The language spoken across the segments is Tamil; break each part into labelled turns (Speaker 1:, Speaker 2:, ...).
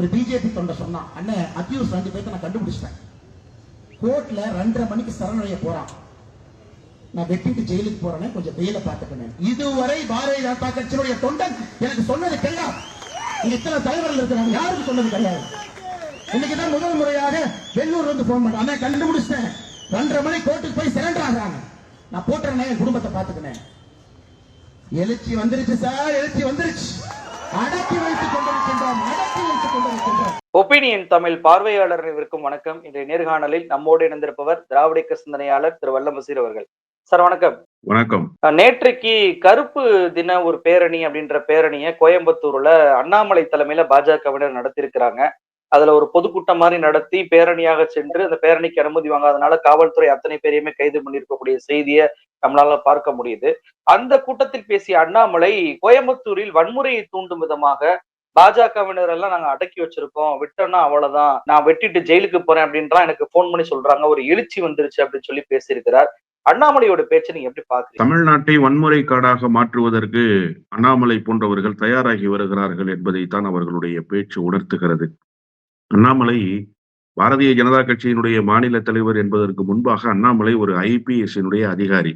Speaker 1: ஒரு பிஜேபி தொண்டை சொன்னான் அண்ணன் அக்யூஸ் ரெண்டு பேர்த்த நான் கண்டுபிடிச்சிட்டேன். கோர்ட்ல ரெண்டரை மணிக்கு சரணடைய போறான். நான் வெட்டிட்டு ஜெயிலுக்கு போறேன் கொஞ்சம் வெயில பாத்துக்கணும் இதுவரை பாரதிய ஜனதா கட்சியினுடைய தொண்டன் எனக்கு சொன்னது கிடையாது. இங்க இத்தனை தலைவர்கள் இருக்கிறாங்க யாருக்கும் சொன்னது கிடையாது? இன்னைக்கு தான் முதல் முறையாக வெள்ளூர் வந்து போன் பண்ண அண்ணன் கண்டுபிடிச்சிட்டேன். ரெண்டரை மணி கோர்ட்டுக்கு போய் சரண்டர் ஆகிறாங்க. நான் போட்டுறேனே என் குடும்பத்தை பாத்துக்கினேன் எழுச்சி வந்துருச்சு சார் எழுச்சி வந்துருச்சு. அடக்கி வைத்துக் கொண்டிருக்கின்றோம் அடக்கி வைத்துக் கொண்டிருக்கின்றோம்.
Speaker 2: ஒப்பீனியன் தமிழ் பார்வையாளர்களுக்கும் வணக்கம். இன்றைய நேர்காணலில் நம்மோடு இணைந்திருப்பவர் திராவிட சிந்தனையாளர் திரு வல்லம் பசீர் அவர்கள். சார் வணக்கம்.
Speaker 3: வணக்கம்.
Speaker 2: அஹ் நேற்றைக்கு கருப்பு தின ஒரு பேரணி அப்படின்ற பேரணியை கோயம்புத்தூர்ல அண்ணாமலை தலைமையில பாஜகவினர் நடத்தியிருக்கிறாங்க. அதுல ஒரு பொதுக்கூட்டம் மாதிரி நடத்தி பேரணியாக சென்று அந்த பேரணிக்கு அனுமதி வாங்காதனால காவல்துறை அத்தனை பேரையுமே கைது பண்ணியிருக்கக்கூடிய செய்தியை நம்மளால பார்க்க முடியுது. அந்த கூட்டத்தில் பேசிய அண்ணாமலை கோயம்புத்தூரில் வன்முறையை தூண்டும் விதமாக பாஜகவினர் எல்லாம் நாங்க அடக்கி வச்சிருக்கோம். விட்டோம்னா அவ்வளவுதான். நான் வெட்டிட்டு ஜெயிலுக்கு போறேன் அப்படின்றான் எனக்கு போன் பண்ணி சொல்றாங்க. ஒரு எழுச்சி வந்துருச்சு அப்படின்னு சொல்லி பேசியிருக்கிறார். அண்ணாமலையோட பேச்சை நீங்க எப்படி பாக்குறீங்க?
Speaker 3: தமிழ்நாட்டை வன்முறை காடாக மாற்றுவதற்கு அண்ணாமலை போன்றவர்கள் தயாராகி வருகிறார்கள் என்பதைத்தான் அவர்களுடைய பேச்சு உணர்த்துகிறது. அண்ணாமலை பாரதிய ஜனதா கட்சியினுடைய மாநில தலைவர் என்பதற்கு முன்பாக அண்ணாமலை ஒரு ஐபிஎஸ்னுடைய அதிகாரி.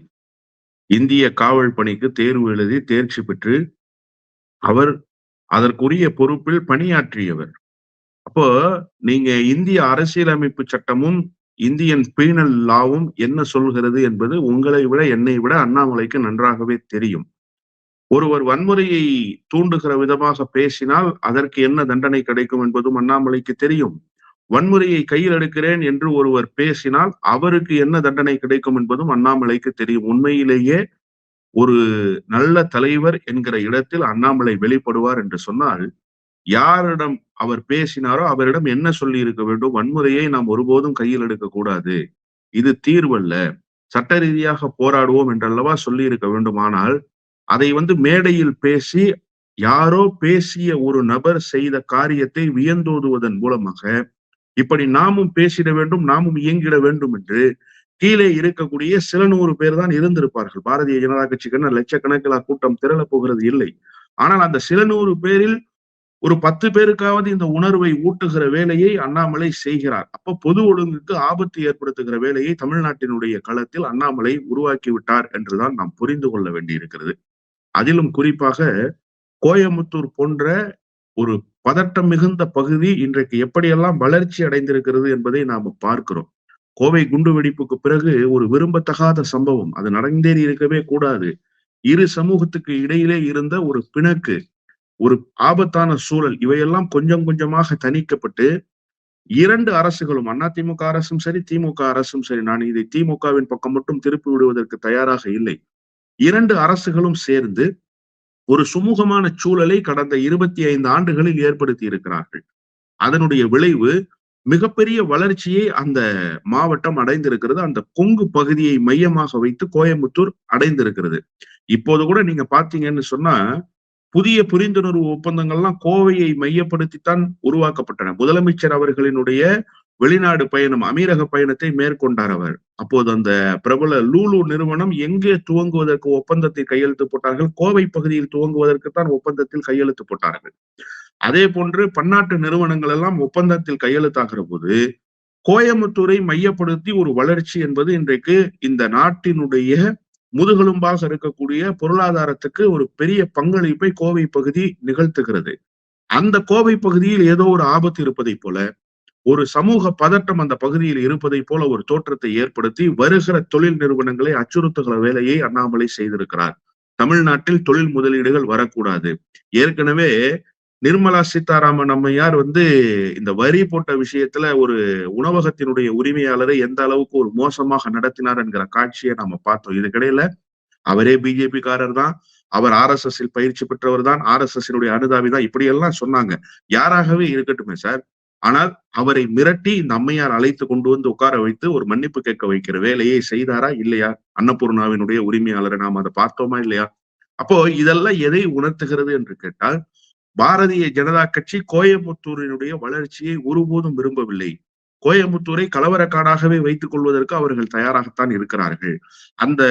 Speaker 3: இந்திய காவல் பணிக்கு தேர்வு எழுதி தேர்ச்சி பெற்று அவர் அதற்குரிய பொறுப்பில் பணியாற்றியவர். அப்போ நீங்க இந்திய அரசியலமைப்பு சட்டமும் இந்தியன் பீனல் லாவும் என்ன சொல்கிறது என்பது உங்களை விட என்னை விட அண்ணாமலைக்கு நன்றாகவே தெரியும். ஒருவர் வன்முறையை தூண்டுகிற விதமாக பேசினால் அதற்கு என்ன தண்டனை கிடைக்கும் என்பதும் அண்ணாமலைக்கு தெரியும். வன்முறையை கையில் எடுக்கிறேன் என்று ஒருவர் பேசினால் அவருக்கு என்ன தண்டனை கிடைக்கும் என்பதும் அண்ணாமலைக்கு தெரியும். உண்மையிலேயே ஒரு நல்ல தலைவர் என்கிற இடத்தில் அண்ணாமலை வெளிப்படுவார் என்று சொன்னால் யாரிடம் அவர் பேசினாரோ அவரிடம் என்ன சொல்லி இருக்க வேண்டும்? வன்முறையை நாம் ஒருபோதும் கையில் எடுக்க கூடாது. இது தீர்வல்ல சட்ட ரீதியாக போராடுவோம் என்றல்லவா சொல்லி இருக்க வேண்டுமானால் அதை வந்து மேடையில் பேசி யாரோ பேசிய ஒரு நபர் செய்த காரியத்தை வியந்தோதுவதன் மூலமாக இப்படி நாமும் பேசிட வேண்டும் நாமும் இயங்கிட வேண்டும் என்று கீழே இருக்கக்கூடிய சில நூறு பேர் தான் இருந்திருப்பார்கள். பாரதிய ஜனதா கட்சிக்கான லட்சக்கணக்கில் கூட்டம் திரள போகிறது இல்லை. ஆனால் அந்த சில நூறு பேரில் ஒரு பத்து பேருக்காவது இந்த உணர்வை ஊட்டுகிற வேலையை அண்ணாமலை செய்கிறார். அப்ப பொது ஒழுங்குக்கு ஆபத்து ஏற்படுத்துகிற வேலையை தமிழ்நாட்டினுடைய களத்தில் அண்ணாமலை உருவாக்கி விட்டார் என்றுதான் நாம் புரிந்து கொள்ள வேண்டியிருக்கிறது. அதிலும் குறிப்பாக கோயமுத்தூர் போன்ற ஒரு பதட்டம் மிகுந்த பகுதி இன்றைக்கு எப்படியெல்லாம் வளர்ச்சி அடைந்திருக்கிறது என்பதை நாம பார்க்கிறோம். கோவை குண்டுவெடிப்புக்கு பிறகு ஒரு விரும்பத்தகாத சம்பவம். அது நடந்தேறி இருக்கவே கூடாது. இரு சமூகத்துக்கு இடையிலே இருந்த ஒரு பிணக்கு ஒரு ஆபத்தான சூழல் இவையெல்லாம் கொஞ்சம் கொஞ்சமாக தணிக்கப்பட்டு இரண்டு அரசுகளும் அதிமுக அரசும் சரி திமுக அரசும் சரி நான் இதை திமுகவின் பக்கம் மட்டும் திருப்பி விடுவதற்கு தயாராக இல்லை. இரண்டு அரசுகளும் சேர்ந்து ஒரு சுமூகமான சூழலை கடந்த இருபத்தி ஐந்து ஆண்டுகளில் ஏற்படுத்தி இருக்கிறார்கள். அதனுடைய விளைவு மிகப்பெரிய வளர்ச்சியை அந்த மாவட்டம் அடைந்திருக்கிறது. அந்த கொங்கு பகுதியை மையமாக வைத்து கோயம்புத்தூர் அடைந்திருக்கிறது. இப்போது கூட நீங்க பாத்தீங்கன்னு சொன்னா புதிய புரிந்துணர்வு ஒப்பந்தங்கள்லாம் கோவையை மையப்படுத்தித்தான் உருவாக்கப்பட்டன. முதலமைச்சர் அவர்களினுடைய வெளிநாடு பயணம் அமீரக பயணத்தை மேற்கொண்டார் அவர். அப்போது அந்த பிரபல லூலு நிறுவனம் எங்கே துவங்குவதற்கு ஒப்பந்தத்தில் கையெழுத்து போட்டார்கள்? கோவை பகுதியில் துவங்குவதற்கு தான் ஒப்பந்தத்தில் கையெழுத்து போட்டார்கள். அதே போன்று பன்னாட்டு நிறுவனங்கள் எல்லாம் ஒப்பந்தத்தில் கையெழுத்தாகிற போது கோயம்புத்தூரை மையப்படுத்தி ஒரு வளர்ச்சி என்பது இன்றைக்கு இந்த நாட்டினுடைய முதுகெலும்பாக இருக்கக்கூடிய பொருளாதாரத்துக்கு ஒரு பெரிய பங்களிப்பை கோவை பகுதி நிகழ்த்துகிறது. அந்த கோவை பகுதியில் ஏதோ ஒரு ஆபத்து இருப்பதை போல ஒரு சமூக பதட்டம் அந்த பகுதியில் இருப்பதை போல ஒரு தோற்றத்தை ஏற்படுத்தி வருகிற தொழில் நிறுவனங்களை அச்சுறுத்துகிற வேலையை அண்ணாமலை செய்திருக்கிறார். தமிழ்நாட்டில் தொழில் முதலீடுகள் வரக்கூடாது. ஏற்கனவே நிர்மலா சீதாராமன் அம்மையார் வந்து இந்த வரி போட்ட விஷயத்துல ஒரு உணவகத்தினுடைய உரிமையாளரை எந்த அளவுக்கு ஒரு மோசமாக நடத்தினார் என்கிற காட்சியை நாம பார்த்தோம். இதுக்கிடையில அவரே பிஜேபி காரர் தான். அவர் ஆர் எஸ் எஸ் பயிற்சி பெற்றவர் தான். ஆர் எஸ் எஸ் அனுதாபி தான். இப்படி எல்லாம் சொன்னாங்க. யாராகவே இருக்கட்டுமே சார். ஆனால் அவரை மிரட்டி இந்த அம்மையார் அழைத்து கொண்டு வந்து உட்கார வைத்து ஒரு மன்னிப்பு கேட்க வைக்கிற வேலையை செய்தாரா இல்லையா? அன்னபூர்ணாவினுடைய உரிமையாளரை நாம் அதை பார்த்தோமா இல்லையா? அப்போ இதெல்லாம் எதை உணர்த்துகிறது என்று கேட்டால் பாரதிய ஜனதா கட்சி கோயம்புத்தூரினுடைய வளர்ச்சியை ஒருபோதும் விரும்பவில்லை. கோயம்புத்தூரை கலவரக்காடாகவே வைத்துக் கொள்வதற்கு அவர்கள் தயாராகத்தான் இருக்கிறார்கள். அந்த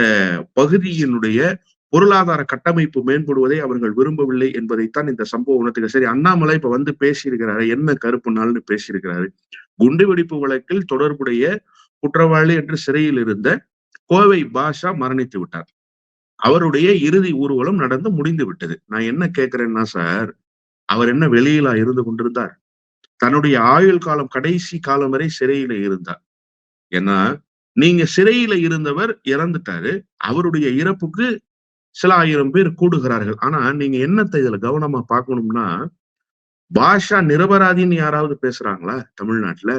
Speaker 3: பகுதியினுடைய பொருளாதார கட்டமைப்பு மேம்படுவதை அவர்கள் விரும்பவில்லை என்பதைத்தான் இந்த சம்பவம் உணர்த்துக சரி அண்ணாமலை இப்ப வந்து பேசியிருக்கிறாரு. என்ன கருப்பு நாள்னு பேசியிருக்கிறாரு. குண்டுவெடிப்பு வழக்கில் தொடர்புடைய குற்றவாளி என்று சிறையில் இருந்த கோவை பாஷா மரணித்து விட்டார். அவருடைய இறுதி ஊர்வலம் நடந்து முடிந்து விட்டது. நான் என்ன கேட்கிறேன்னா சார் அவர் என்ன வெளியிலா இருந்து கொண்டிருந்தார்? தன்னுடைய ஆயுள் காலம் கடைசி காலம் வரை சிறையில இருந்தார். ஏன்னா நீங்க சிறையில இருந்தவர் இறந்துட்டாரு. அவருடைய இறப்புக்கு சில ஆயிரம் பேர் கூடுகிறார்கள். ஆனா நீங்க என்னத்தை இதுல கவனமா பார்க்கணும்னா பாஷா நிரபராதின்னு யாராவது பேசுறாங்களா தமிழ்நாட்டுல?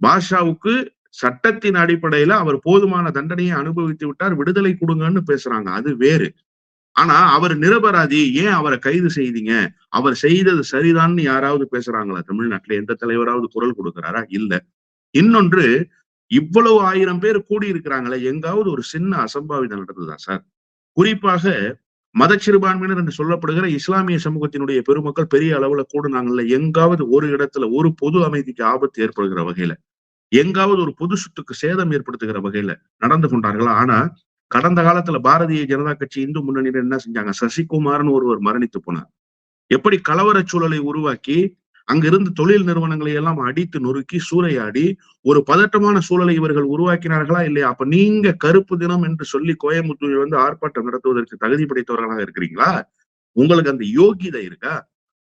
Speaker 3: பாஷாவுக்கு சட்டத்தின் அடிப்படையில அவர் போதுமான தண்டனையை அனுபவித்து விட்டார் விடுதலை கொடுங்கன்னு பேசுறாங்க. அது வேறு. ஆனா அவர் நிரபராதி ஏன் அவரை கைது செய்தீங்க? அவர் செய்தது சரிதான்னு யாராவது பேசுறாங்களா? தமிழ்நாட்டுல எந்த தலைவராவது குரல் கொடுக்கிறாரா? இல்ல. இன்னொன்று இவ்வளவு ஆயிரம் பேர் கூடி இருக்கிறாங்களே எங்காவது ஒரு சின்ன அசம்பாவிதம் நடந்ததா சார்? குறிப்பாக மத சிறுபான்மையினர் என்று சொல்லப்படுகிற இஸ்லாமிய சமூகத்தினுடைய பெருமக்கள் பெரிய அளவுல கூடுனாங்கல்ல எங்காவது ஒரு இடத்துல ஒரு பொது அமைதிக்கு ஆபத்து ஏற்படுகிற வகையில எங்காவது ஒரு பொது சொத்துக்கு சேதம் ஏற்படுத்துகிற வகையில நடந்து கொண்டார்களா? ஆனா கடந்த காலத்துல பாரதிய ஜனதா கட்சி இந்து முன்னணியினர் என்ன செஞ்சாங்க? சசிகுமார்னு ஒருவர் மரணித்து போனார். எப்படி கலவரச் சூழலை உருவாக்கி அங்கிருந்து தொழில் நிறுவனங்களை எல்லாம் அடித்து நொறுக்கி சூறையாடி ஒரு பதட்டமான சூழலை இவர்கள் உருவாக்கினார்களா இல்லையா? அப்ப நீங்க கருப்பு தினம் என்று சொல்லி கோயம்புத்தூரில் வந்து ஆர்ப்பாட்டம் நடத்துவதற்கு தகுதி படைத்தவர்களாக இருக்கிறீங்களா? உங்களுக்கு அந்த யோகிதை இருக்கா?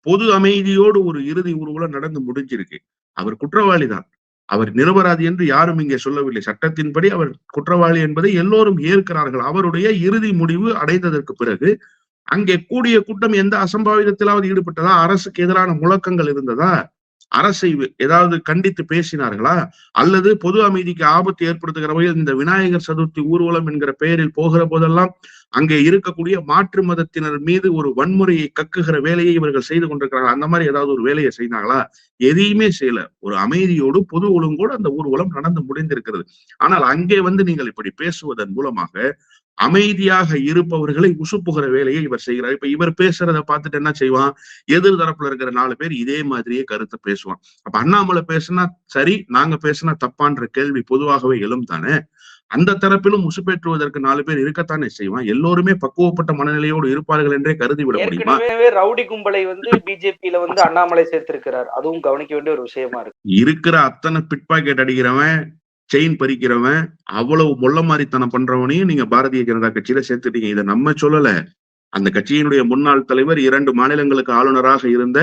Speaker 3: பொது அமைதியோடு ஒரு இறுதி ஊர்வலம் நடந்து முடிஞ்சிருக்கு. அவர் குற்றவாளி தான். அவர் நிரபராதி என்று யாரும் இங்கே சொல்லவில்லை. சட்டத்தின்படி அவர் குற்றவாளி என்பதை எல்லோரும் ஏற்கிறார்கள். அவருடைய இறுதி முடிவு அடைந்ததற்கு பிறகு அங்கே கூடிய கூட்டம் எந்த அசம்பாவிதத்திலாவது ஈடுபட்டதா? அரசுக்கு எதிரான முழக்கங்கள் இருந்ததா? அரசை ஏதாவது கண்டித்து பேசினார்களா? அல்லது பொது அமைதிக்கு ஆபத்து ஏற்படுத்துகிற வகையில் இந்த விநாயகர் சதுர்த்தி ஊர்வலம் என்கிற பெயரில் போகிற போதெல்லாம் அங்கே இருக்கக்கூடிய மாற்று மதத்தினர் மீது ஒரு வன்முறையை கக்குகிற வேலையை இவர்கள் செய்து கொண்டிருக்கிறார்கள். அந்த மாதிரி ஏதாவது ஒரு வேலையை செய்தாங்களா? எதையுமே செய்யல. ஒரு அமைதியோடு பொது ஒழுங்கோடு அந்த ஊர்வலம் நடந்து முடிந்திருக்கிறது. ஆனால் அங்கே வந்து நீங்கள் இப்படி பேசுவதன் மூலமாக அமைதியாக இருப்பவர்களை உசுப்புகிற வேலையை இவர் செய்கிறார். இப்ப இவர் பேசுறத பார்த்துட்டு என்ன செய்வான்? எதிர் தரப்புல இருக்கிற நாலு பேர் இதே மாதிரியே கருத்தை பேசுவான். அப்ப அண்ணாமலை பேசுனா சரி நாங்க பேசுனா தப்பான்ற கேள்வி பொதுவாகவே எழும் தானே? அந்த தரப்பிலும் உசுப்பேற்றுவதற்கு நாலு பேர் இருக்கத்தானே செய்வான்? எல்லோருமே பக்குவப்பட்ட மனநிலையோடு இருப்பார்கள் என்றே கருதி விட முடியுமா?
Speaker 2: ரவுடி கும்பலை வந்து பிஜேபியில வந்து அண்ணாமலை சேர்த்திருக்கிறார். அதுவும் கவனிக்க வேண்டிய ஒரு விஷயமா இருக்கு.
Speaker 3: இருக்கிற அத்தனை பிட் பாக்கெட் அடிக்கிறவன் செயின் பறிக்கிறவன் அவ்வளவு மொள்ள மாதிரித்தனம் பண்றவனையும் நீங்க பாரதிய ஜனதா கட்சியில சேர்த்துட்டீங்க. இதை நம்ம சொல்லல. அந்த கட்சியினுடைய முன்னாள் தலைவர் இரண்டு மாநிலங்களுக்கு ஆளுநராக இருந்த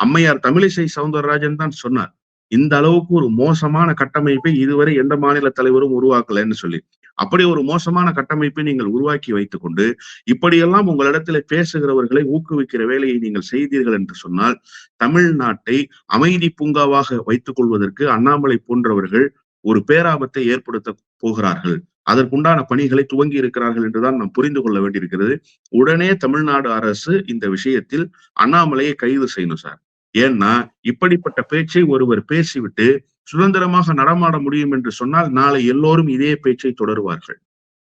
Speaker 3: அம்மையார் தமிழிசை சவுந்தரராஜன் தான் சொன்னார். இந்த அளவுக்கு ஒரு மோசமான கட்டமைப்பை இதுவரை எந்த மாநில தலைவரும் உருவாக்கலன்னு சொல்லி. அப்படி ஒரு மோசமான கட்டமைப்பை நீங்கள் உருவாக்கி வைத்துக் கொண்டு இப்படியெல்லாம் உங்களிடத்துல பேசுகிறவர்களை ஊக்குவிக்கிற வேலையை நீங்கள் செய்தீர்கள் என்று சொன்னால் தமிழ்நாட்டை அமைதி பூங்காவாக வைத்துக் கொள்வதற்கு அண்ணாமலை போன்றவர்கள் ஒரு பேராபத்தை ஏற்படுத்த போகிறார்கள். அதற்குண்டான பணிகளை துவங்கி இருக்கிறார்கள் என்றுதான் நாம் புரிந்து கொள்ள வேண்டியிருக்கிறது. உடனே தமிழ்நாடு அரசு இந்த விஷயத்தில் அண்ணாமலையை கைது செய்யணும் சார். ஏன்னா இப்படிப்பட்ட பேச்சை ஒருவர் பேசிவிட்டு சுதந்திரமாக நடமாட முடியும் என்று சொன்னால் நாளை எல்லோரும் இதே பேச்சை தொடருவார்கள்.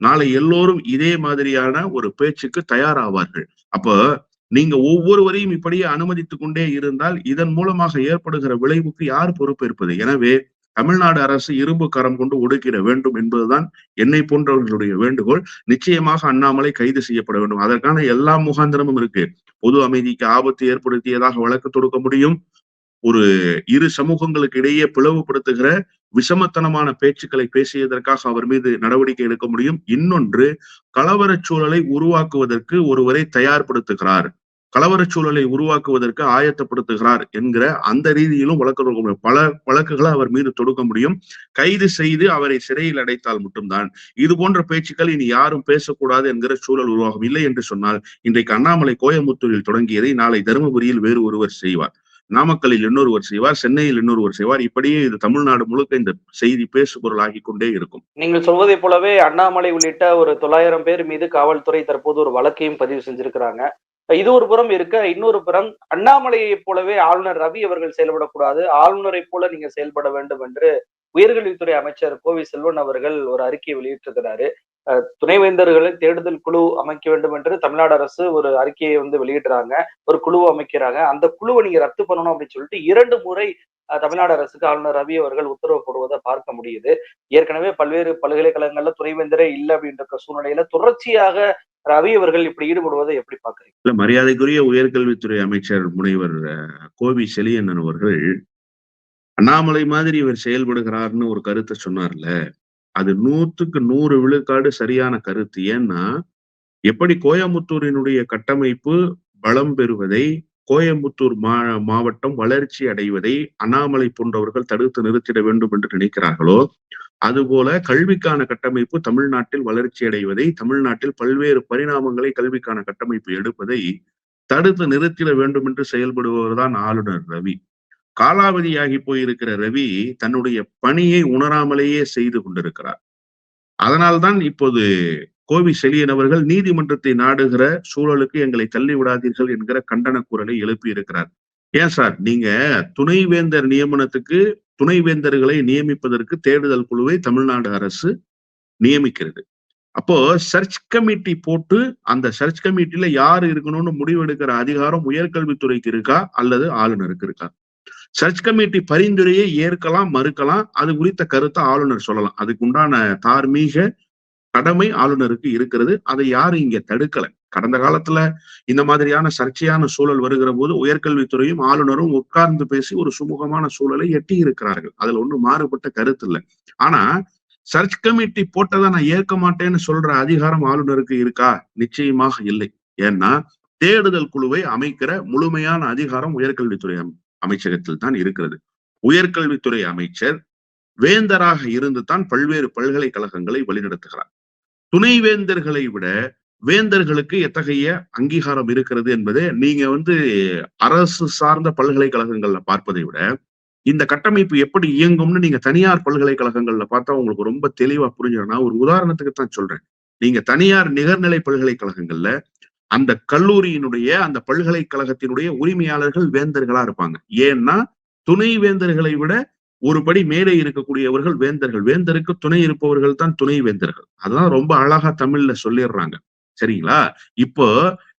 Speaker 3: நாளை எல்லோரும் இதே மாதிரியான ஒரு பேச்சுக்கு தயாராவார்கள். அப்போ நீங்க ஒவ்வொருவரையும் இப்படியே அனுமதித்துக் கொண்டே இருந்தால் இதன் மூலமாக ஏற்படுகிற விளைவுக்கு யார் பொறுப்பேற்பது? எனவே தமிழ்நாடு அரசு இரும்பு கரம் கொண்டு ஒடுக்கிட வேண்டும் என்பதுதான் என்னை போன்றவர்களுடைய வேண்டுகோள். நிச்சயமாக அண்ணாமலை கைது செய்யப்பட வேண்டும். அதற்கான எல்லா முகாந்திரமும் இருக்கு. பொது அமைதிக்கு ஆபத்து ஏற்படுத்தியதாக வழக்கு தொடுக்க முடியும். ஒரு இரு சமூகங்களுக்கு இடையே பிளவுபடுத்துகிற விஷமத்தனமான பேச்சுக்களை பேசியதற்காக அவர் மீது நடவடிக்கை எடுக்க முடியும். இன்னொன்று கலவரச் சூழலை உருவாக்குவதற்கு ஒருவரை தயார்படுத்துகிறார். கலவரச் சூழலை உருவாக்குவதற்கு ஆயத்தப்படுத்துகிறார் என்கிற அந்த ரீதியிலும் வழக்கு தொடுக்க முடியும் பல வழக்குகளை அவர் மீது தொடுக்க முடியும். கைது செய்து அவரை சிறையில் அடைத்தால் மட்டும்தான். இது போன்ற பேச்சுக்கள் இனி யாரும் பேசக்கூடாது என்கிற சூழல் உருவாகும். இல்லை என்று சொன்னால் இன்றைக்கு அண்ணாமலை கோயம்புத்தூரில் தொடங்கியதை நாளை தருமபுரியில் வேறு ஒருவர் செய்வார். நாமக்கலில் இன்னொருவர் செய்வார் சென்னையில் இன்னொருவர் செய்வார். இப்படியே இது தமிழ்நாடு முழுக்க இந்த செய்தி பேசு பொருளாகி கொண்டே இருக்கும்.
Speaker 2: நீங்கள் சொல்வதை போலவே அண்ணாமலை உள்ளிட்ட ஒரு தொள்ளாயிரம் பேர் மீது காவல்துறை தற்போது ஒரு வழக்கையும் பதிவு செஞ்சிருக்கிறாங்க. இது ஒரு புறம் இருக்க இன்னொரு புறம் அண்ணாமலையைப் போலவே ஆளுநர் ரவி அவர்கள் செயல்படக்கூடாது. ஆளுநரை போல நீங்க செயல்பட வேண்டும் என்று உயர்கல்வித்துறை அமைச்சர் கோவி செல்வன் அவர்கள் ஒரு அறிக்கையை வெளியிட்டிருக்கிறாரு. துணைவேந்தர்களை தேடுதல் குழு அமைக்க வேண்டும் என்று தமிழ்நாடு அரசு ஒரு அறிக்கையை வந்து வெளியிடுறாங்க. ஒரு குழுவை அமைக்கிறாங்க. அந்த குழுவை நீங்க ரத்து பண்ணணும் அப்படின்னு சொல்லிட்டு இரண்டு முறை தமிழ்நாடு அரசுக்கு ஆளுநர் ரவி அவர்கள் உத்தரவு போடுவதை பார்க்க முடியுது. ஏற்கனவே பல்வேறு பல்கலைக்கழகங்கள்ல துணைவேந்தரே இல்லை அப்படின்ற சூழ்நிலையில தொடர்ச்சியாக ரவி அவர்கள் இப்படி ஈடுபடுவதை எப்படி பாக்குறீங்க
Speaker 3: இல்ல மரியாதைக்குரிய உயர்கல்வித்துறை அமைச்சர் முனைவர் கோவி செலியண்ணன் அவர்கள் அண்ணாமலை மாதிரி இவர் செயல்படுகிறார்னு ஒரு கருத்தை சொன்னார்ல அது நூத்துக்கு நூறு விழுக்காடு சரியான கருத்து. ஏன்னா எப்படி கோயம்புத்தூரினுடைய கட்டமைப்பு பலம் பெறுவதை கோயம்புத்தூர் மா மாவட்டம் வளர்ச்சி அடைவதை அண்ணாமலை போன்றவர்கள் தடுத்து நிறுத்திட வேண்டும் என்று நினைக்கிறார்களோ அதுபோல கல்விக்கான கட்டமைப்பு தமிழ்நாட்டில் வளர்ச்சி அடைவதை தமிழ்நாட்டில் பல்வேறு பரிணாமங்களை கல்விக்கான கட்டமைப்பு எடுப்பதை தடுத்து நிறுத்திட வேண்டும் என்று செயல்படுபவர்தான் ஆளுநர் ரவி. காலாவதியாகி போயிருக்கிற ரவி தன்னுடைய பணியை உணராமலேயே செய்து கொண்டிருக்கிறார். அதனால்தான் இப்போது கோவி செழியன் அவர்கள் நீதிமன்றத்தை நாடுகிற சூழலுக்கு எங்களை தள்ளி விடாதீர்கள் என்கிற கண்டன குரலை எழுப்பியிருக்கிறார். ஏன் சார்? நீங்க துணைவேந்தர் நியமனத்துக்கு துணைவேந்தர்களை நியமிப்பதற்கு தேடுதல் குழுவை தமிழ்நாடு அரசு நியமிக்கிறது. அப்போ சர்ச் கமிட்டி போட்டு அந்த சர்ச் கமிட்டியில யார் இருக்கணும்னு முடிவெடுக்கிற அதிகாரம் உயர்கல்வித்துறைக்கு இருக்கா? அல்லது ஆளுநருக்கு இருக்கா? சர்ச் கமிட்டி பரிந்துரையை ஏற்கலாம் மறுக்கலாம். அது குறித்த கருத்தை ஆளுநர் சொல்லலாம். அதுக்கு உண்டான தார்மீக கடமை ஆளுநருக்கு இருக்கிறது. அதை யாரும் இங்க தடுக்கலை. கடந்த காலத்துல இந்த மாதிரியான சர்ச்சையான சூழல் வருகிற போது உயர்கல்வித்துறையும் ஆளுநரும் உட்கார்ந்து பேசி ஒரு சுமூகமான சூழலை எட்டி இருக்கிறார்கள். அதுல ஒண்ணும் மாறுபட்ட கருத்து இல்லை. ஆனா சர்ச் கமிட்டி போட்டதை நான் ஏற்க மாட்டேன்னு சொல்ற அதிகாரம் ஆளுநருக்கு இருக்கா? நிச்சயமாக இல்லை. ஏன்னா தேடுதல் குழுவை அமைக்கிற முழுமையான அதிகாரம் உயர்கல்வித்துறை அமைச்சகத்தில் தான் இருக்கிறது. உயர்கல்வித்துறை அமைச்சர் வேந்தராக இருந்து தான் பல்வேறு பல்கலைக்கழகங்களை வழிநடத்துகிறார். துணைவேந்தர்களை விட வேந்தர்களுக்கு எத்தகைய அங்கீகாரம் இருக்கிறது என்பதை நீங்க வந்து அரசு சார்ந்த பல்கலைக்கழகங்கள்ல பார்ப்பதை விட இந்த கட்டமைப்பு எப்படி இயங்கும்னு நீங்க தனியார் பல்கலைக்கழகங்கள்ல பார்த்தா உங்களுக்கு ரொம்ப தெளிவா புரிஞ்சிடும் நான் ஒரு உதாரணத்துக்கு தான் சொல்றேன். நீங்க தனியார் நிகர்நிலை பல்கலைக்கழகங்கள்ல அந்த கல்லூரியினுடைய அந்த பல்கலைக்கழகத்தினுடைய உரிமையாளர்கள் வேந்தர்களா இருப்பாங்க. ஏன்னா துணை வேந்தர்களை விட ஒருபடி மேலே இருக்கக்கூடியவர்கள் வேந்தர்கள். வேந்தருக்கு துணை இருப்பவர்கள் தான் துணை வேந்தர்கள். அதான் ரொம்ப அழகா தமிழ்ல சொல்லிடுறாங்க. சரிங்களா? இப்போ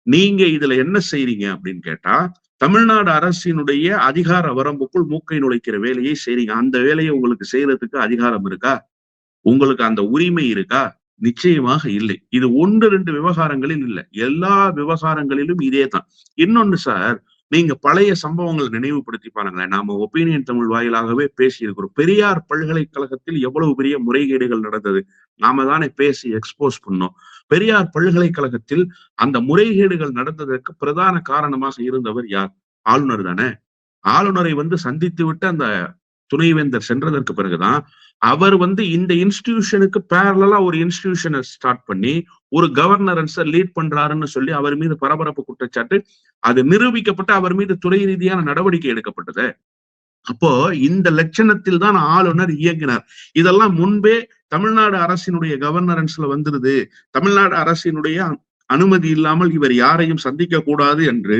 Speaker 3: நீங்க இதுல என்ன செய்றீங்க அப்படின்னு கேட்டா தமிழ்நாடு அரசினுடைய அதிகார வரம்புக்குள் மூக்கை நுழைக்கிற வேலையை செய்றீங்க. அந்த வேலையை உங்களுக்கு செய்யறதுக்கு அதிகாரம் இருக்கா? உங்களுக்கு அந்த உரிமை இருக்கா? நிச்சயமாக இல்லை. இது ஒன்று ரெண்டு விவகாரங்களில் இல்லை. எல்லா விவகாரங்களிலும் இதே தான் இன்னொன்னு சார் நீங்க பழைய சம்பவங்களை நினைவுபடுத்தி பாருங்களேன். நாம ஒப்பீனியன் தமிழ் வாயிலாகவே பேசி இருக்கிறோம் பெரியார் பல்கலைக்கழகத்தில் எவ்வளவு பெரிய முறைகேடுகள் நடந்தது? நாம தானே பேசி எக்ஸ்போஸ் பண்ணோம். பெரியார் பல்கலைக்கழகத்தில் அந்த முறைகேடுகள் நடந்ததற்கு பிரதான காரணமாக இருந்தவர் யார்? ஆளுநர் தானே. ஆளுநரை வந்து சந்தித்து விட்டு அந்த துணைவேந்தர் சென்றதற்கு பிறகுதான் அவர் வந்து இந்த இன்ஸ்டிடியூஷனுக்கு பேரலா ஒரு இன்ஸ்டிடியூஷனை ஸ்டார்ட் பண்ணி ஒரு கவர்னரன்ஸை லீட் பண்றாருன்னு சொல்லி அவர் மீது பரபரப்பு குற்றச்சாட்டு அது நிரூபிக்கப்பட்டு அவர் மீது துறை ரீதியான நடவடிக்கை எடுக்கப்பட்டது. அப்போ இந்த லட்சணத்தில் தான் ஆளுநர் இயங்கினார். இதெல்லாம் முன்பே தமிழ்நாடு அரசினுடைய கவர்னரன்ஸ்ல வந்துருது. தமிழ்நாடு அரசினுடைய அனுமதி இல்லாமல் இவர் யாரையும் சந்திக்க கூடாது என்று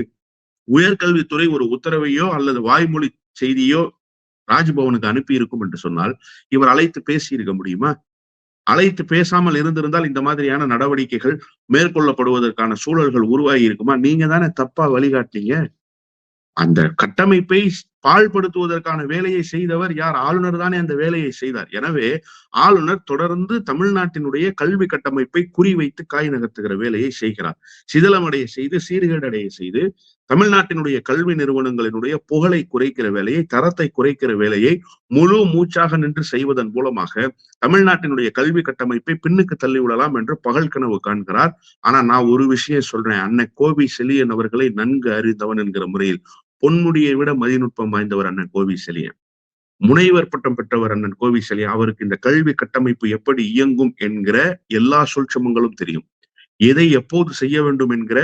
Speaker 3: உயர்கல்வித்துறை ஒரு உத்தரவையோ அல்லது வாய்மொழி செய்தியோ ராஜ்பவனுக்கு அனுப்பி இருக்கும் என்று சொன்னால் இவர் அழைத்து பேசி இருக்க முடியுமா? அழைத்து பேசாமல் இருந்திருந்தால் இந்த மாதிரியான நடவடிக்கைகள் மேற்கொள்ளப்படுவதற்கான சூழல்கள் உருவாகி இருக்குமா நீங்க தானே தப்பா வழிகாட்டீங்க அந்த கட்டமைப்பை பாழ்படுத்துவதற்கான வேலையை செய்தவர் யார்? ஆளுநர் தானே அந்த வேலையை செய்தார். எனவே ஆளுநர் தொடர்ந்து தமிழ்நாட்டினுடைய கல்வி கட்டமைப்பை குறிவைத்து காய் நகர்த்துகிற வேலையை செய்கிறார். சிதிலமடைய செய்து சீர்கேடடைய செய்து தமிழ்நாட்டினுடைய கல்வி நிறுவனங்களினுடைய புகழை குறைக்கிற வேலையை தரத்தை குறைக்கிற வேலையை முழு மூச்சாக நின்று செய்வதன் மூலமாக தமிழ்நாட்டினுடைய கல்வி கட்டமைப்பை பின்னுக்கு தள்ளி விடலாம் என்று பகல் கனவு காண்கிறார். ஆனா நான் ஒரு விஷயம் சொல்றேன். அன்னை கோபி செலியன் அவர்களை நன்கு அறிந்தவன் என்கிற முறையில் பொன்முடியை விட மதிநுட்பம் வாய்ந்தவர் அண்ணன் கோவி செலியன். முனைவர் பட்டம் பெற்றவர் அண்ணன் கோவி செலியன். அவருக்கு இந்த கல்வி கட்டமைப்பு எப்படி இயங்கும் என்கிற எல்லா சூழ்ச்சமங்களும் தெரியும். எதை எப்போது செய்ய வேண்டும் என்கிற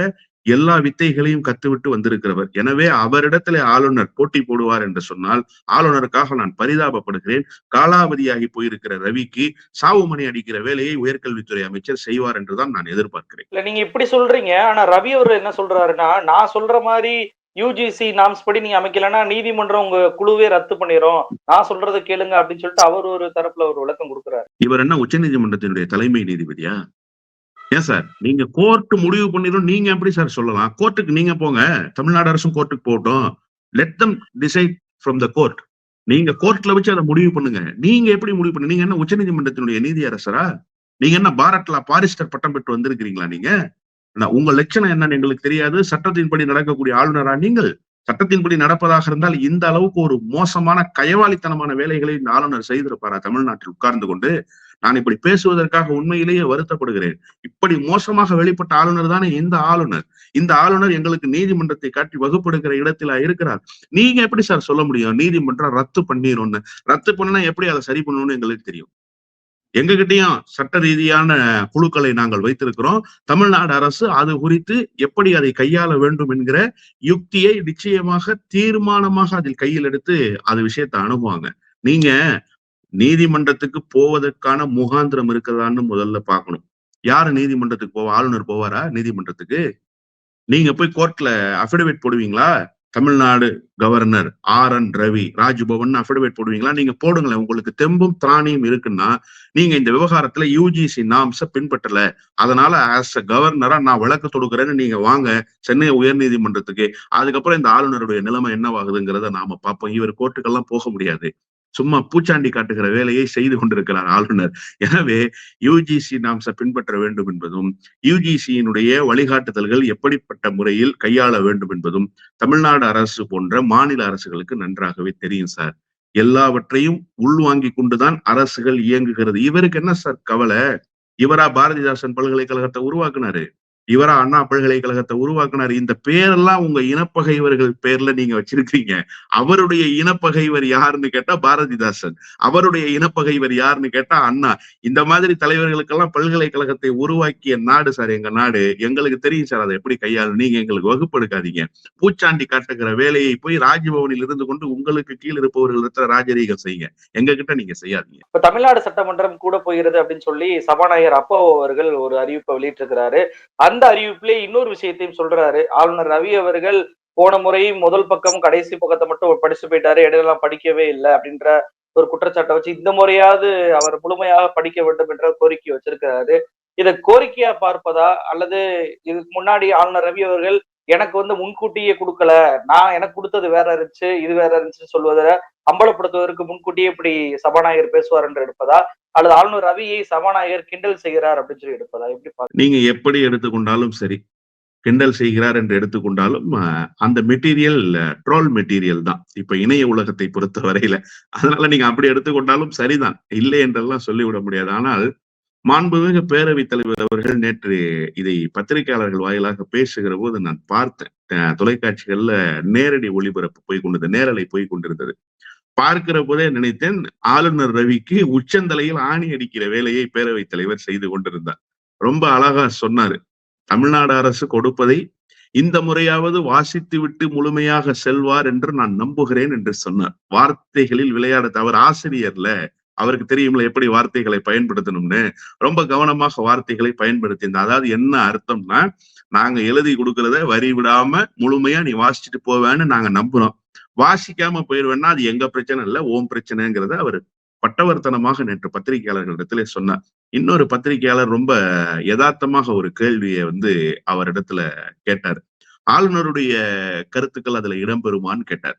Speaker 3: எல்லா வித்தைகளையும் கத்துவிட்டு வந்திருக்கிறவர். எனவே அவரிடத்துல ஆளுநர் போட்டி போடுவார் என்று சொன்னால் ஆளுநருக்காக நான் பரிதாபப்படுகிறேன். காலாவதியாகி போயிருக்கிற ரவிக்கு சாவுமணி அடிக்கிற வேலையை உயர்கல்வித்துறை அமைச்சர் செய்வார் என்றுதான் நான் எதிர்பார்க்கிறேன்.
Speaker 2: இல்ல நீங்க இப்படி சொல்றீங்க. ஆனா ரவி அவர் என்ன சொல்றாருன்னா நான் சொல்ற மாதிரி யூஜிசி நாம்ஸ் படி நீங்க அமைக்கலன்னா நீதிமன்றம் உங்க குழுவே ரத்து பண்ணிரும். நான் சொல்றதை கேளுங்க அப்படின்னு சொல்லிட்டு அவர் ஒரு தரப்புல ஒரு விளக்கம் கொடுக்குறாரு.
Speaker 3: இவர் என்ன உச்சநீதிமன்றத்தினுடைய தலைமை நீதிபதியா? ஏன் சார்? நீங்க கோர்ட் முடிவு பண்ணிடும் நீங்க எப்படி சார் சொல்லலாம்? கோர்ட்டுக்கு நீங்க போங்க. தமிழ்நாடு அரசும் கோர்ட்டுக்கு போகட்டும். Let them decide from the court நீங்க கோர்ட்ல வச்சு அதை முடிவு பண்ணுங்க. நீங்க எப்படி முடிவு பண்ணு நீங்க என்ன உச்சநீதிமன்றத்தினுடைய நீதி அரசரா நீங்க என்ன பாரத்லா பாரிஸ்டர் பட்டம் பெற்று வந்திருக்கிறீங்களா நீங்க? உங்க லட்சணம் என்னன்னு எங்களுக்கு தெரியாது. சட்டத்தின்படி நடக்கக்கூடிய ஆளுநரா நீங்கள்? சட்டத்தின்படி நடப்பதாக இருந்தால் இந்த அளவுக்கு ஒரு மோசமான கயவாளித்தனமான வேலைகளை இந்த ஆளுநர் செய்திருப்பாரா? தமிழ்நாட்டில் உட்கார்ந்து கொண்டு நான் இப்படி பேசுவதற்காக உண்மையிலேயே வருத்தப்படுகிறேன். இப்படி மோசமாக வெளிப்பட்ட ஆளுநர் தானே இந்த ஆளுநர்? இந்த ஆளுநர் எங்களுக்கு நீதிமன்றத்தை காட்டி வகுப்படுகிற இடத்துல இருக்கிறார். நீங்க எப்படி சார் சொல்ல முடியும்? நீதிமன்றம் ரத்து பண்ணிரும்னு. ரத்து பண்ணா எப்படி அதை சரி பண்ணணும்னு எங்களுக்கு தெரியும்? எங்ககிட்டயும் சட்ட ரீதியான குழுக்களை நாங்கள் வைத்திருக்கிறோம். தமிழ்நாடு அரசு அது குறித்து எப்படி அதை கையாள வேண்டும் என்கிற யுக்தியை நிச்சயமாக தீர்மானமாக அதில் கையில் எடுத்து அது விஷயத்தை அணுகுவாங்க. நீங்க நீதிமன்றத்துக்கு போவதற்கான முகாந்திரம் இருக்கிறதான்னு முதல்ல பார்க்கணும். யாரு நீதிமன்றத்துக்கு போவா? ஆளுநர் போவாரா? நீதிமன்றத்துக்கு? நீங்க போய் கோர்ட்ல அபிடவிட் போடுவீங்களா? Tamil Nadu governor R N Ravi Raj Bhavan affidavit போடுவீங்களா? நீங்க போடுங்களேன். உங்களுக்கு தெம்பும் திராணியும் இருக்குன்னா நீங்க இந்த விவகாரத்துல யூஜிசி நாம்ஸ பின்பற்றல. அதனால ஆஸ் அ கவர்னரா நான் விளக்கு தொடுக்கிறேன்னு நீங்க வாங்க சென்னை உயர்நீதிமன்றத்துக்கு. அதுக்கப்புறம் இந்த ஆளுநருடைய நிலைமை என்னவாகுதுங்கிறத நாம பார்ப்போம். இவர் கோர்ட்டுக்கெல்லாம் போக முடியாது. சும்மா பூச்சாண்டி காட்டுகிற வேலையை செய்து கொண்டிருக்கிறார் ஆளுநர். எனவே யுஜிசி நாம்ஸ பின்பற்ற வேண்டும் என்பதும் யுஜிசியினுடைய வழிகாட்டுதல்கள் எப்படிப்பட்ட முறையில் கையாள வேண்டும் என்பதும் தமிழ்நாடு அரசு போன்ற மாநில அரசுகளுக்கு நன்றாகவே தெரியும் சார். எல்லாவற்றையும் உள்வாங்கி கொண்டுதான் அரசுகள் இயங்குகிறது. இவருக்கு என்ன சார் கவலை? இவரா பாரதிதாசன் பல்கலைக்கழகத்தை உருவாக்குனாரு. இவரா அண்ணா பல்கலைக்கழகத்தை உருவாக்குனார். இந்த பேரெல்லாம் உங்க இனப்பகைவர்கள் பேர்ல நீங்க வச்சிருக்கீங்க அவருடைய இனப்பகைவர் யாருன்னு கேட்டா பாரதிதாசன். அவருடைய இனப்பகைவர் யாருன்னு கேட்டா அண்ணா. இந்த மாதிரி தலைவர்களுக்கெல்லாம் பல்கலைக்கழகத்தை உருவாக்கிய நாடு சார் எங்க நாடு. எங்களுக்கு தெரியும் சார் அதை எப்படி கையாளு நீங்க எங்களுக்கு வகுப்பு எடுக்காதீங்க பூச்சாண்டி காட்டுகிற வேலையை போய் ராஜ்பவனில் இருந்து கொண்டு உங்களுக்கு கீழ் இருப்பவர்கள் ராஜரீகம் செய்யுங்க. எங்க கிட்ட நீங்க செய்யாதீங்க.
Speaker 2: இப்ப தமிழ்நாடு சட்டமன்றம் கூட போகிறது அப்படின்னு சொல்லி சபாநாயகர் அப்போ அவர்கள் ஒரு அறிவிப்பை வெளியிட்டிருக்கிறாரு. அந்த அந்த அறிவிப்பிலே இன்னொரு விஷயத்தையும் சொல்றாரு. ஆளுநர் ரவி அவர்கள் போன முறையும் முதல் பக்கம் கடைசி பக்கத்தை மட்டும் படிச்சு போயிட்டாரு. இடையெல்லாம் படிக்கவே இல்லை அப்படின்ற ஒரு குற்றச்சாட்டை வச்சு இந்த முறையாவது அவர் முழுமையாக படிக்க வேண்டும் என்ற கோரிக்கை வச்சிருக்கிறாரு. இதை கோரிக்கையா பார்ப்பதா அல்லது இதுக்கு முன்னாடி ஆளுநர் ரவி அவர்கள் எனக்கு வந்து முன்கூட்டியே கொடுக்கல. நான் எனக்கு கொடுத்தது வேற இருந்துச்சு இது வேற இருந்துச்சு சொல்வதை அம்பலப்படுத்துவதற்கு முன்கூட்டியே இப்படி சபாநாயகர் பேசுவார் என்று எடுப்பதா? அல்லது ஆளுநர் ரவியை சபாநாயகர் கிண்டல் செய்கிறார் அப்படின்னு சொல்லி எடுப்பதா? எப்படி
Speaker 3: நீங்க எப்படி எடுத்துக்கொண்டாலும் சரி கிண்டல் செய்கிறார் என்று எடுத்துக்கொண்டாலும் அந்த மெட்டீரியல் ட்ரோல் மெட்டீரியல் தான். இப்ப இணைய உலகத்தை பொறுத்த வரையில அதனால நீங்க அப்படி எடுத்துக்கொண்டாலும் சரிதான். இல்லை என்றெல்லாம் சொல்லிவிட முடியாது. ஆனால் மாண்புமிகு பேரவைத் தலைவர் அவர்கள் நேற்று இதை பத்திரிகையாளர்கள் வாயிலாக பேசுகிற போது நான் பார்த்தேன். தொலைக்காட்சிகள்ல நேரடி ஒளிபரப்பு போய் கொண்டது நேரலை போய் கொண்டிருந்தது. பார்க்கிற போதே நினைத்தேன் ஆளுநர் ரவிக்கு உச்சந்தலையில் ஆணி அடிக்கிற வேலையை பேரவைத் தலைவர் செய்து கொண்டிருந்தார். ரொம்ப அழகா சொன்னாரு. தமிழ்நாடு அரசு கொடுப்பதை இந்த முறையாவது வாசித்து விட்டு முழுமையாக செல்வார் என்று நான் நம்புகிறேன் என்று சொன்னார். வார்த்தைகளில் விளையாட அவர் ஆசிரியர்ல அவருக்கு தெரியும்ல எப்படி வார்த்தைகளை பயன்படுத்தணும்னு. ரொம்ப கவனமாக வார்த்தைகளை பயன்படுத்தியிருந்தார் அதாவது என்ன அர்த்தம்னா நாங்க எழுதி கொடுக்கறத வரி விடாம முழுமையா நீ வாசிச்சுட்டு போவேன்னு நாங்க நம்புறோம். வாசிக்காம போயிடுவேன்னா அது எங்க பிரச்சனை இல்ல ஓம் பிரச்சனைங்கிறத அவர் பட்டவர்த்தனமாக நேற்று பத்திரிகையாளர்களிடத்துல சொன்னார். இன்னொரு பத்திரிகையாளர் ரொம்ப யதார்த்தமாக ஒரு கேள்வியை வந்து அவரிடத்துல கேட்டார். ஆளுநருடைய கருத்துக்கள் அதுல இடம்பெறுமான்னு கேட்டார்.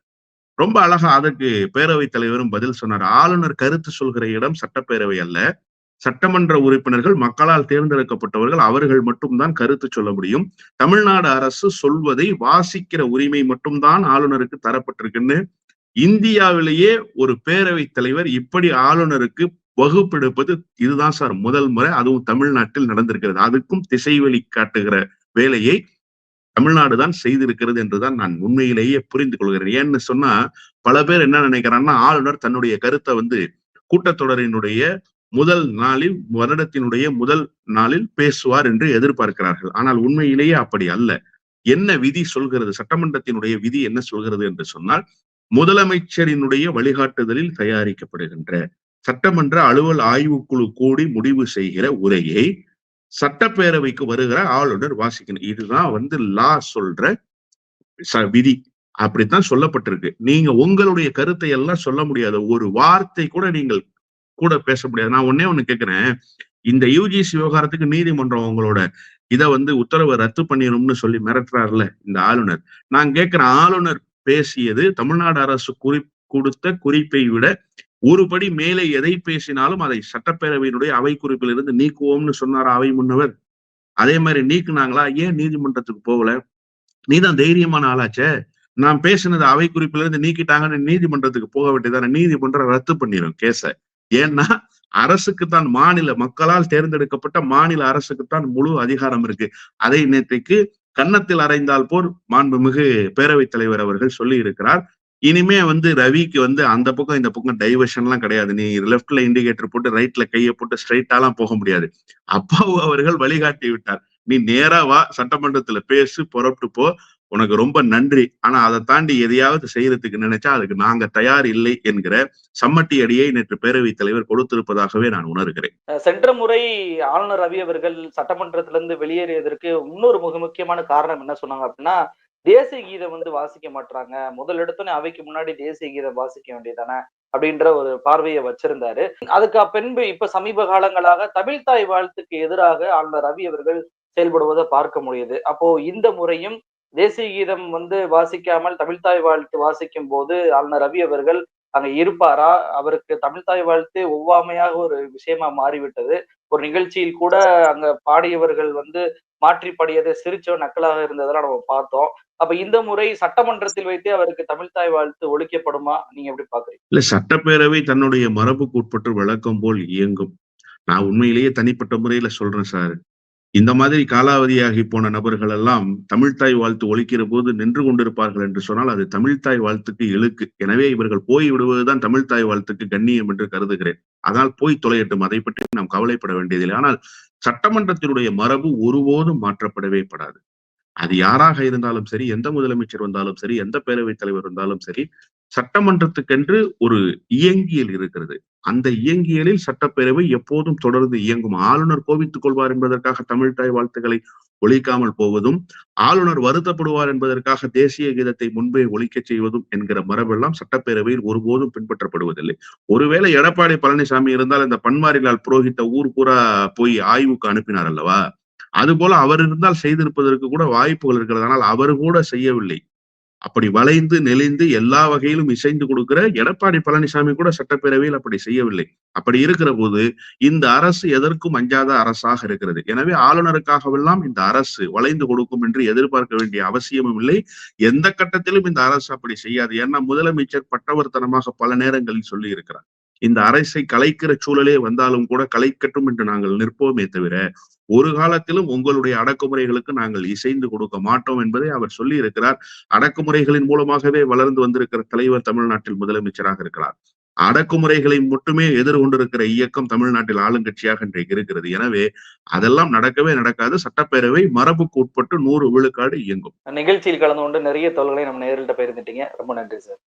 Speaker 3: ரொம்ப அழகா அதற்கு பேரவைத் தலைவரும் பதில் சொன்னார். ஆளுநர் கருத்து சொல்கிற இடம் சட்டப்பேரவை அல்ல. சட்டமன்ற உறுப்பினர்கள் மக்களால் தேர்ந்தெடுக்கப்பட்டவர்கள் அவர்கள் மட்டும்தான் கருத்து சொல்ல முடியும். தமிழ்நாடு அரசு சொல்வதை வாசிக்கிற உரிமை மட்டும்தான் ஆளுநருக்கு தரப்பட்டிருக்குன்னு இந்தியாவிலேயே ஒரு பேரவைத் தலைவர் இப்படி ஆளுநருக்கு வகுப்பெடுப்பது இதுதான் சார் முதல் முறை. அதுவும் தமிழ்நாட்டில் நடந்திருக்கிறது. அதுக்கும் திசைவெளி காட்டுகிற வேலையை தமிழ்நாடு தான் செய்திருக்கிறது என்றுதான் நான் உண்மையிலேயே புரிந்து கொள்கிறேன். ஏன்னு சொன்னா பல பேர் என்ன நினைக்கிறாங்கன்னா ஆளுநர் தன்னுடைய கருத்தை வந்து கூட்டத்தொடரினுடைய முதல் நாளில் வருடத்தினுடைய முதல் நாளில் பேசுவார் என்று எதிர்பார்க்கிறார்கள். ஆனால் உண்மையிலேயே அப்படி அல்ல. என்ன விதி சொல்கிறது? சட்டமன்றத்தினுடைய விதி என்ன சொல்கிறது என்று சொன்னால் முதலமைச்சரினுடைய வழிகாட்டுதலில் தயாரிக்கப்படுகின்ற சட்டமன்ற அலுவல் ஆய்வுக்குழு கூடி முடிவு செய்கிற உரையை சட்டப்பேரவைக்கு வருகிற ஆளுநர் வாசிக்கணும். இதுதான் வந்து லா சொல்ற விதி. அப்படித்தான் சொல்லப்பட்டிருக்கு. நீங்க உங்களுடைய கருத்தை எல்லாம் சொல்ல முடியாது. ஒரு வார்த்தை கூட நீங்கள் கூட பேச முடியாது. நான் ஒன்னே ஒண்ணு கேட்கிறேன் இந்த யூஜிசி விவகாரத்துக்கு நீதிமன்றம் உங்களோட இத வந்து உத்தரவை ரத்து பண்ணிடும்னு சொல்லி மிரட்டுறாருல இந்த ஆளுநர். நான் கேட்கிறேன் ஆளுநர் பேசியது தமிழ்நாடு அரசு குறி கொடுத்த குறிப்பை விட ஒருபடி மேலே எதை பேசினாலும் அதை சட்டப்பேரவையினுடைய அவை குறிப்பில் இருந்து நீக்குவோம்னு சொன்னார் அவை முன்னவர். அதே மாதிரி நீக்குனாங்களா? ஏன் நீதிமன்றத்துக்கு போகல? நீதான் தைரியமான ஆளாச்சே. நான் பேசினது அவை குறிப்பிலிருந்து நீக்கிட்டாங்கன்னு நீதிமன்றத்துக்கு போக வேண்டியதான? நீதிமன்றம் ரத்து பண்ணிடும் கேஸ. ஏன்னா அரசுக்கு தான் மாநில மக்களால் தேர்ந்தெடுக்கப்பட்ட மாநில அரசுக்குத்தான் முழு அதிகாரம் இருக்கு. அதை நேற்றைக்கு கன்னத்தில் அறைந்தால் போர் மாண்புமிகு பேரவைத் தலைவர் அவர்கள் சொல்லி இருக்கிறார் இனிமே வந்து ரவிக்கு வந்து அந்த பக்கம் இந்த பக்கம் டைவர்ஷன்லாம் கிடையாது. நீ லெஃப்ட்ல இண்டிகேட்டர் போட்டு ரைட்ல கையை போட்டு ஸ்ட்ரைட்டாலாம் போக முடியாது. அப்பாவு அவர்கள் வழிகாட்டி விட்டார். நீ நேரா வா சட்டமன்றத்துல பேசு புறப்பட்டு போ. உனக்கு ரொம்ப நன்றி. ஆனா அதை தாண்டி எதையாவது செய்யறதுக்கு நினைச்சா அதுக்கு நாங்க தயார் இல்லை என்கிற சம்மட்டி அடியை நேற்று பேரவைத் தலைவர் கொடுத்திருப்பதாகவே நான் உணர்கிறேன்.
Speaker 2: சென்ற முறை ஆளுநர் ரவி அவர்கள் சட்டமன்றத்திலிருந்து வெளியேறியதற்கு இன்னொரு மிக முக்கியமான காரணம் என்ன சொன்னாங்க அப்படின்னா தேசிய கீதம் வந்து வாசிக்க மாட்டாங்க முதல் எடுத்தோன்னே அவைக்கு முன்னாடி தேசிய கீதம் வாசிக்க வேண்டியதானே அப்படின்ற ஒரு பார்வையை வச்சிருந்தாரு. அதுக்கு பின்பு இப்ப சமீப காலங்களாக தமிழ் தாய் வாழ்த்துக்கு எதிராக ஆளுநர் ரவி அவர்கள் செயல்படுவதை பார்க்க முடியுது. அப்போ இந்த முறையும் தேசிய கீதம் வந்து வாசிக்காமல் தமிழ்தாய் வாழ்த்து வாசிக்கும் போது ஆளுநர் ரவி அவர்கள் அங்க இருப்பாரா? அவருக்கு தமிழ்தாய் வாழ்த்து ஒவ்வாமையாக ஒரு விஷயமா மாறிவிட்டது. ஒரு நிகழ்ச்சியில் கூட அங்க பாடியவர்கள் வந்து மாற்றி பாடியது சிரிச்சோ நக்கலாக இருந்ததெல்லாம் நம்ம பார்த்தோம். அப்ப இந்த முறை சட்டமன்றத்தில் வைத்தே அவருக்கு தமிழ்தாய் வாழ்த்து ஒழிக்கப்படுமா? நீங்க எப்படி பாக்குறீங்க?
Speaker 3: இல்ல சட்டப்பேரவை தன்னுடைய மரபுக்கு உட்பட்டு வழக்கம் போல் இயங்கும். நான் உண்மையிலேயே தனிப்பட்ட முறையில சொல்றேன் சார். இந்த மாதிரி காலாவதியாகி போன நபர்கள் எல்லாம் தமிழ்தாய் வாழ்த்து ஒழிக்கிற போது நின்று கொண்டிருப்பார்கள் என்று சொன்னால் அது தமிழ்தாய் வாழ்த்துக்கு இழுக்கு. எனவே இவர்கள் போய் விடுவதுதான் தமிழ்த்தாய் வாழ்த்துக்கு கண்ணியம் என்று கருதுகிறேன். அதனால் போய் தொலையட்டும். அதை பற்றி நாம் கவலைப்பட வேண்டியதில்லை. ஆனால் சட்டமன்றத்தினுடைய மரபு ஒருபோதும் மாற்றப்படவே படாது. அது யாராக இருந்தாலும் சரி எந்த முதலமைச்சர் வந்தாலும் சரி எந்த பேரவைத் தலைவர் வந்தாலும் சரி சட்டமன்றத்துக்கென்று ஒரு இயங்கியல் இருக்கிறது. அந்த இயங்கியலில் சட்டப்பேரவை எப்போதும் தொடர்ந்து இயங்கும். ஆளுநர் கோபித்துக் கொள்வார் என்பதற்காக தமிழ்தாய் வாழ்த்துக்களை ஒழிக்காமல் போவதும் ஆளுநர் வருத்தப்படுவார் என்பதற்காக தேசிய கீதத்தை முன்பே ஒழிக்கச் செய்வதும் என்கிற மரபெல்லாம் சட்டப்பேரவையில் ஒருபோதும் பின்பற்றப்படுவதில்லை. ஒருவேளை எடப்பாடி பழனிசாமி இருந்தால் இந்த பன்மாரிலால் புரோஹித்த ஊர் பூரா போய் ஆய்வுக்கு அனுப்பினார் அல்லவா? அதுபோல அவர் இருந்தால் செய்திருப்பதற்கு கூட வாய்ப்புகள் இருக்கிறது. ஆனால் அவர் கூட செய்யவில்லை. அப்படி வளைந்து நெளிந்து எல்லா வகையிலும் இசைந்து கொடுக்கிற எடப்பாடி பழனிசாமி கூட சட்டப்பேரவையில் அப்படி செய்யவில்லை. அப்படி இருக்கிற போது இந்த அரசு எதற்கும் அஞ்சாத அரசாக இருக்கிறது. எனவே ஆளுநருக்காகவெல்லாம் இந்த அரசு வளைந்து கொடுக்கும் என்று எதிர்பார்க்க வேண்டிய அவசியமும் இல்லை. எந்த கட்டத்திலும் இந்த அரசு அப்படி செய்யாது. ஏன்னா முதலமைச்சர் பட்டவர்த்தனமாக பல நேரங்களில் சொல்லி இருக்கிறார் இந்த அரசை கலைக்கிற சூழலே வந்தாலும் கூட கலைக்கட்டும் என்று நாங்கள் நிற்போமே தவிர ஒரு காலத்திலும் உங்களுடைய அடக்குமுறைகளுக்கு நாங்கள் இசைந்து கொடுக்க மாட்டோம் என்பதை அவர் சொல்லி இருக்கிறார் அடக்குமுறைகளின் மூலமாகவே வளர்ந்து வந்திருக்கிற தலைவர் தமிழ்நாட்டில் முதலமைச்சராக இருக்கிறார். அடக்குமுறைகளை மட்டுமே எதிர்கொண்டிருக்கிற இயக்கம் தமிழ்நாட்டில் ஆளுங்கட்சியாக இன்றைக்கு இருக்கிறது. எனவே அதெல்லாம் நடக்கவே நடக்காது. சட்டப்பேரவை மரபுக்கு உட்பட்டு நூறு விழுக்காடு இயங்கும்.
Speaker 2: நிகழ்ச்சியில் கலந்து கொண்டு நிறைய தொழில்களை நம்ம நேரில் பகிர்ந்துட்டீங்க. ரொம்ப நன்றி சார்.